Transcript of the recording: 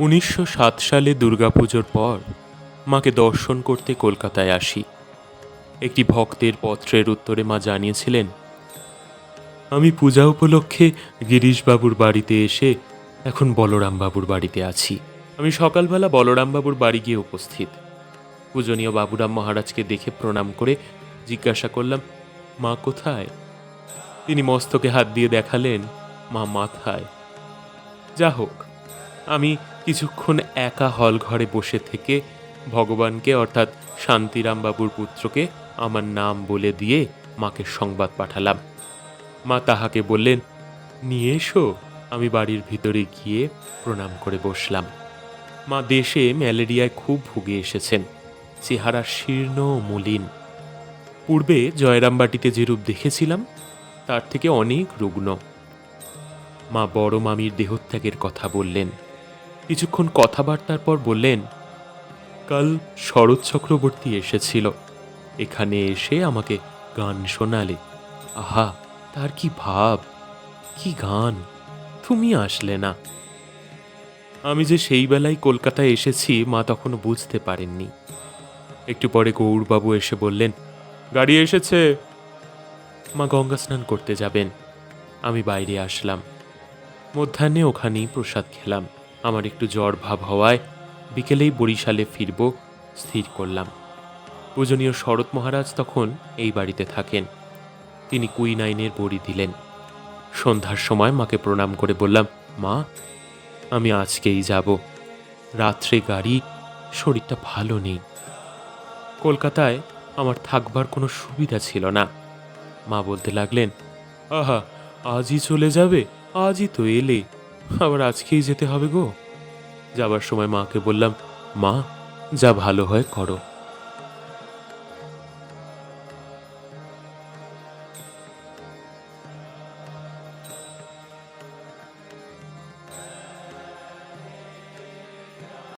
উনিশশো সাত সালে দুর্গাপুজোর পর মাকে দর্শন করতে কলকাতায় আসি। একটি ভক্তের পত্রের উত্তরে মা জানিয়েছিলেন, আমি পূজা উপলক্ষে গিরিশবাবুর বাড়িতে এসে এখন বলরাম বাবুর বাড়িতে আছি। আমি সকালবেলা বলরাম বাবুর বাড়ি গিয়ে উপস্থিত। পূজনীয় বাবুরাম মহারাজকে দেখে প্রণাম করে জিজ্ঞাসা করলাম, মা কোথায়? তিনি মস্তকে হাত দিয়ে দেখালেন, মা মাথায়। যা হোক কিছুক্ষণ একা হল ঘরে বসে থেকে ভগবানকে, অর্থাৎ শান্তিরাম বাবুর পুত্রকে, আমার নাম বলে দিয়ে মাকে সংবাদ পাঠালাম। মা তাহাকে বললেন, নিয়ে এসো, আমি বাড়ির ভিতরে গিয়ে প্রণাম করে বসলাম। মা দেশে ম্যালেরিয়ায় খুব ভুগে এসেছেন, চেহারা শীর্ণ মলিন। পূর্বে জয়রামবাটিতে যে রূপ দেখেছিলাম, তার থেকে অনেক রুগ্ন। মা বড় মামির দেহত্যাগের কথা বললেন। কিছুক্ষণ কথাবার্তার পর বললেন, কাল শরৎ চক্রবর্তী এসেছিল। এখানে এসে আমাকে গান শোনালে। আহা, তার কি ভাব, কি গান, তুমি আসলে না। আমি যে সেই বেলায় কলকাতায় এসেছি, মা তখনও বুঝতে পারেননি। একটু পরে গৌরবাবু এসে বললেন, গাড়ি এসেছে। মা গঙ্গা স্নান করতে যাবেন। আমি বাইরে আসলাম। মধ্যাহ্নে ওখানেই প্রসাদ খেলাম। আমার একটু জ্বর ভাব হওয়ায় বিকেলেই বরিশালে ফিরব, স্থির করলাম। পূজনীয় শরৎ মহারাজ তখন এই বাড়িতে থাকেন। তিনি কুইনাইনের বড়ি দিলেন। সন্ধ্যার সময় মাকে প্রণাম করে বললাম, মা, আমি আজকেই যাব। রাত্রে গাড়ি, শরীরটা ভালো নেই। কলকাতায় আমার থাকবার কোনো সুবিধা ছিল না। মা বলতে লাগলেন, আহা, আজই চলে যাবে, আজই তো এলে। আবার আজকেই যেতে হবে গো? যাবার সময় মাকে বললাম মা যা ভালো হয় করো।